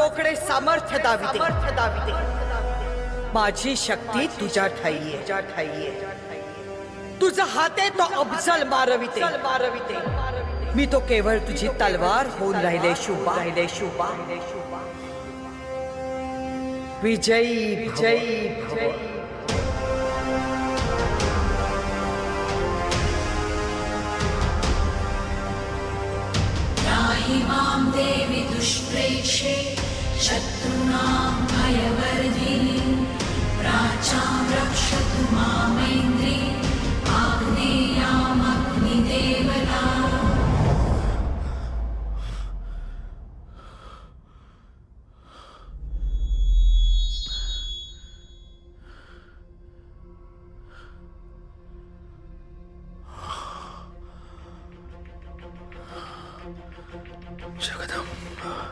रोकडे सामर्थ्य दाविते सामर्थ्य दाविते माझी शक्ती तुझ्या ठाईये तुझ्या ठाईये तुझा हाते तो अफजल मारविते मारविते मी तो केवळ तुझी तलवार होऊन राहिले शुभा राहिले शुभा विजयी विजयी विजयी हि माँ देवि शत्रुना Check it out.